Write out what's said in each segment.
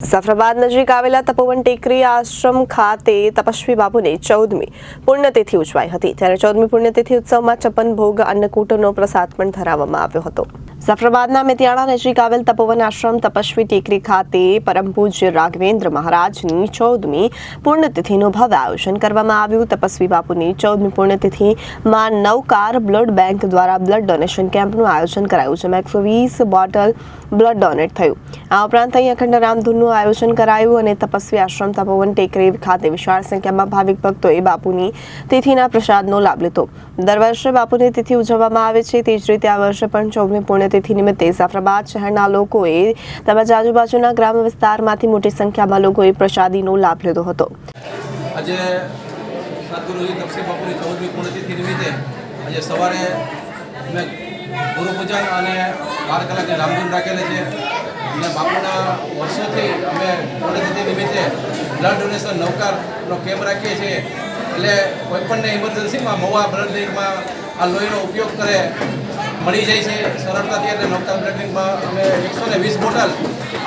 જાફરાબાદ નજીક આવેલા તપોવન ટેકરી આશ્રમ ખાતે તપસ્વી બાપુની ચૌદમી પુણ્યતિથિ ઉજવાઈ હતી. ત્યારે ચૌદમી પુણ્યતિથિ ઉત્સવમાં ચપન ભોગ અન્નકૂટનો પ્રસાદ પણ ધરાવવામાં આવ્યો હતો. જાફરાબાદના મેતિયાળા નજીક આવેલ તપોવન આશ્રમ તપસ્વી ટેકરી ખાતે પરમ પૂજ્ય રાઘવેન્દ્ર મહારાજની ચૌદમી પૂર્ણતિથિનું ભવ્ય આયોજન કરવામાં આવ્યું. તપસ્વી બાપુની ચૌદમી પુણ્યતિથિમાં નવકાર બ્લડ બેંક દ્વારા બ્લડ ડોનેશન કેમ્પનું આયોજન કરાયું, જેમાં એકસો વીસ બોટલ બ્લડ ડોનેટ થયું. આ ઉપરાંત અહીં અખંડ રામધૂનનું આયોજન કરાયું અને તપસ્વી આશ્રમ તપોવન ટેકરી ખાતે વિશાળ સંખ્યામાં ભાવિક ભક્તોએ બાપુની તિથિના પ્રસાદનો લાભ લીધો. દર વર્ષે બાપુની તિથિ ઉજવવામાં આવે છે. તે જ રીતે આ વર્ષે પણ ચૌદમી પુણ્યતિથિ નિમિત્તે જાફરાબાદ શહેરના લોકોએ તેમજ આજુબાજુના ગ્રામ્ય વિસ્તારમાંથી મોટી સંખ્યામાં લોકોએ પ્રસાદીનો લાભ લીધો હતો. આજે આજે સવારે અમે ગુરુ અને બાર કલાકે રામધૂન રાખેલી છે. અને બાપુના વર્ષોથી અમે પુણ્યતિથિ નિમિત્તે બ્લડ ડોનેશન નવકારનો કેમ્પ રાખીએ છીએ. એટલે કોઈપણને ઇમરજન્સીમાં મહુવા બ્લડ બેંકમાં આ લોહીનો ઉપયોગ કરે મળી જાય છે સરળતાથી એટલે નવકાર બ્લડ અમે એકસો ને વીસ બોટલ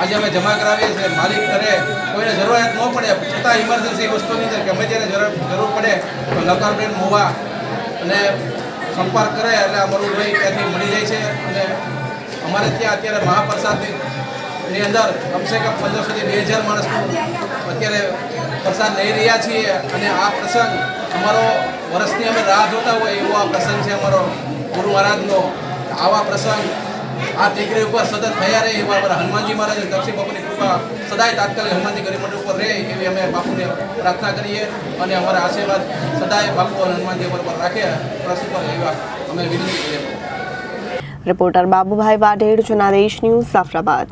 આજે અમે જમા કરાવીએ છીએ. માલિક કરે, કોઈને જરૂરિયાત ન પડે, છતાં ઇમરજન્સી વસ્તુની અંદર ગમે ત્યારે જરૂર પડે તો નવકાર બ્લેડ મોવા અને સંપર્ક કરે એટલે અમારું લોહી ત્યાંથી મળી જાય છે. અને અમારે ત્યાં અત્યારે મહાપ્રસાદની ની અંદર કમસે કમ પંદરસોથી બે હજાર માણસનું અત્યારે પ્રસાદ લઈ રહ્યા છીએ. અને આ પ્રસંગ અમારો વર્ષની અમે રાહ જોતા હોય એવો આ પ્રસંગ છે અમારો. ગુરુ મહારાજનો આવા પ્રસંગ આ ટેકરી ઉપર સતત થયા રહે એવા અમારા હનુમાનજી મહારાજ દક્ષિણ બાપુની કૃપા સદાય તાત્કાલિક હનુમાનજી ગરિમંડળ ઉપર રહે એવી અમે બાપુને પ્રાર્થના કરીએ અને અમારા આશીર્વાદ સદાય બાપુ અને હનુમાનજી અમારા પર રાખે પ્રસંગ પર એવા અમે વિનંતી કરીએ. Reporter Babubhai Vadhed Janadesh news Jafrabad